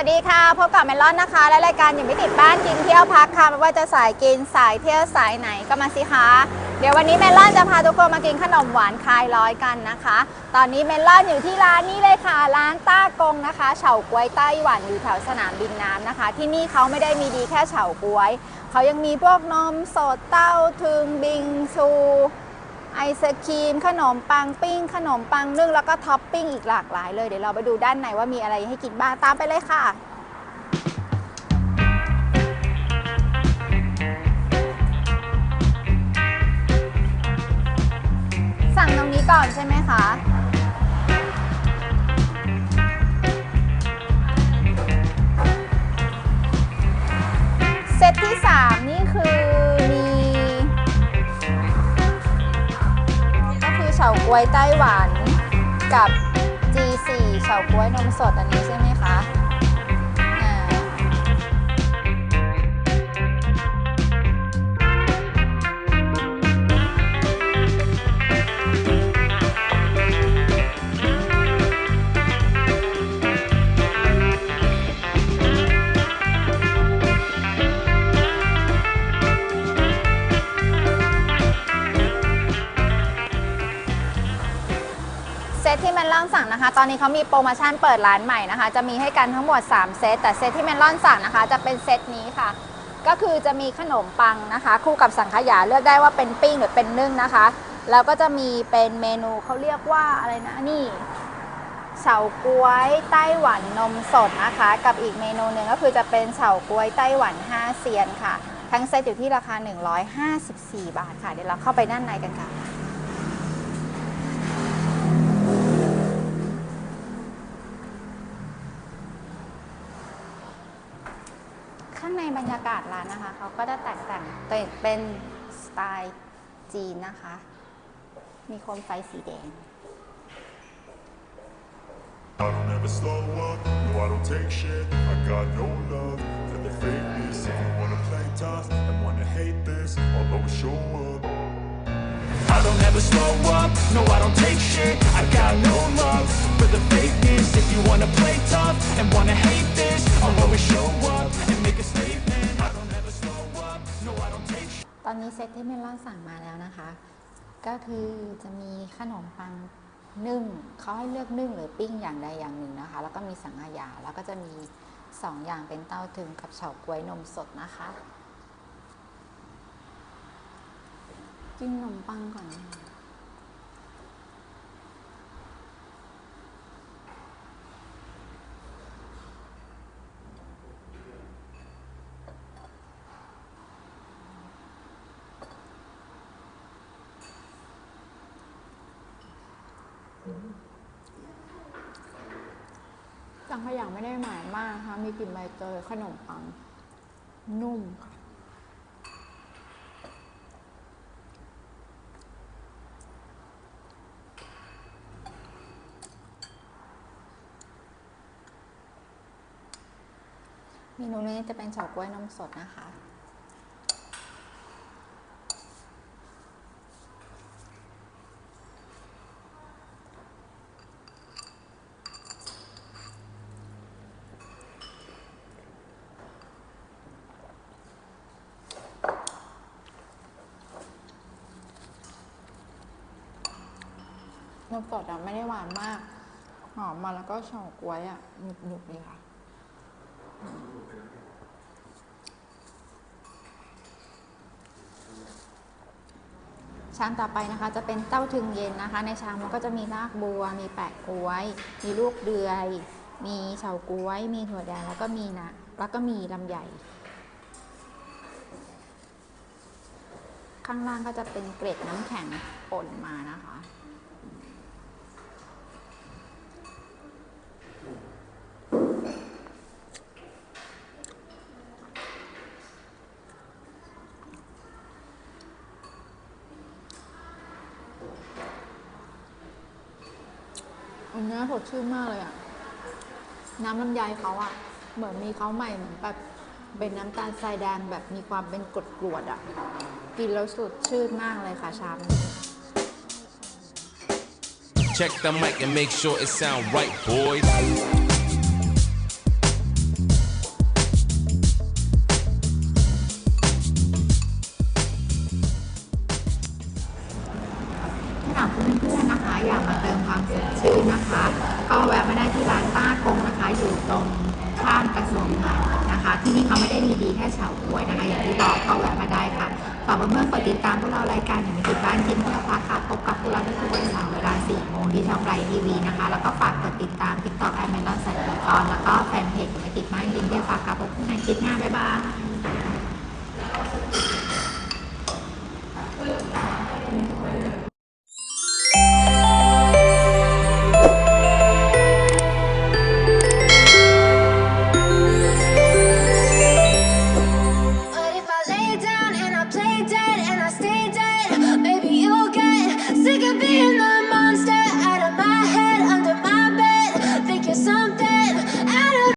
ัสดีค่ะ พบกับเมลอนนะคะ และรายการอยู่ไม่ติดบ้านกินเที่ยวพักค่ะไม่ว่าจะสายกินสายเที่ยวสายไหนก็มาสิคะเดี๋ยววันนี้เมลอนจะพาทุกคนมากินขนมหวานคลายร้อยกันนะคะ ตอนนี้เมลอนอยู่ที่ร้านนี้เลยค่ะ ร้านต้ากงนะคะเฉาก๊วยไต้หวันอยู่แถวสนามบินน้ำนะคะ ที่นี่เขาไม่ได้มีดีแค่เฉาก๊วย เขายังมีพวกนมสดเต้าถึงบิงซู ไอศครีม ขนมปังปิ้ง ขนมปังนึ่งแล้วก็ท็อปปิ้งอีกหลากหลายเลย เดี๋ยวเราไปดูด้านในว่ามีอะไรให้กินบ้างตามไปเลยค่ะสั่งตรงนี้ก่อนใช่ไหมคะ ก๊วยไต้หวันกับ G4 เฉาก๊วยนมสดอันนี้ใช่ไหมคะ ตที่เมลอนสั่งนะคะ ตอนนี้เขามีโปรโมชั่นเปิดร้านใหม่นะคะ จะมีให้กันทั้งหมด 3 เซต แต่เซตที่เมลอนสั่งนะคะ จะเป็นเซตนี้ค่ะ ก็คือจะมีขนมปังนะคะ คู่กับสังขยาเลือกได้ว่าเป็นปิ้งหรือเป็นนึ่งนะคะ แล้วก็จะมีเป็นเมนูเขาเรียกว่าอะไรนะนี่เฉาก๊วยไต้หวันนมสดนะคะ กับอีกเมนูหนึ่งก็คือจะเป็นเฉาก๊วยไต้หวัน 5 เซียนค่ะ ทั้งเซตอยู่ที่ราคา 154 บาทค่ะ เดี๋ยวเราเข้าไปด้านในกันค่ะางในบรรยากาศร้านนะคะเขาก็จะแตกต่างเป็นสไตล์จีนนะคะ มีโคมไฟสีแดง I don't ever slow up, no I don't take shit I got no love for the fakeness If you wanna play tough and wanna hate this I'll always show up I don't ever slow up, no I don't take shit I got no love for the fakeness If you wanna play tough and wanna hate this I'll always show up and make a statement I don't ever slow up, no I don't take shit ตอนนี้เซตที่เมลอนสั่งมาแล้วนะคะ ก็คือจะมีขนมปังนึ่งเขาให้เลือกนึ่งหรือปิ้งอย่างใดอย่างหนึ่งนะคะ แล้วก็มีสังขยาแล้วก็จะมีสองอย่างเป็นเต้าถึงกับเฉาก๊วยนมสดนะคะ กินขนมปังก่อน สังขยาไม่ได้หมายมากนะคะมีกลิ่นใบเตยขนมปัง นุ่มค่ะเมนูนี้จะเป็นเฉาก๊วยนมสดนะคะ มสดอะไม่ได้หวานมาก หอมมาแล้วก็เฉาก๊วยอะหนุบหนุบดีค่ะ ชามต่อไปนะคะจะเป็นเต้าถึงเย็นนะคะ ในชามมันก็จะมีรากบัว มีแปะกล้วย มีลูกเดือย มีเฉาก๊วย มีถั่วแดงแล้วก็มีนะแล้วก็มีลำไยข้างล่างก็จะเป็นเกล็ดน้ำแข็งป่นมานะคะ อันนี้สดชื่นมากเลยอะ น้ำลำไยเขาอะ เหมือนมีเขาใหม่เหมือนแบบเป็นน้ำตาลทรายแดงแบบมีความเป็นกรดกรวดๆอะกินแล้วสดชื่นมากเลยค่ะชาม Check the mic and make sure it sound right, boys. ก็แวะมาได้ที่ร้านป้ากงนะคะอยู่ตรงข้ามกระทรวงพาณิชย์นะคะ ที่นี่เขาไม่ได้มีดีแค่เฉาก๊วยนะคะอย่างที่บอกก็แวะมาได้ค่ะฝากเพื่อนๆกดติดตามพวกเรารายการอย่างมีติดบ้านกินเที่ยวพักค่ะพบกับพวกเราทุกวันเสาร์เวลา4โมงที่ช่องไรทีวีนะคะ แล้วก็ฝากกดติดตาม TikTok แอมเมลอนสันติกรแล้วก็แฟนเพจอย่างมีติดบ้านกินเที่ยวพักค่ะพบกันในคลิปหน้าบ๊ายบาย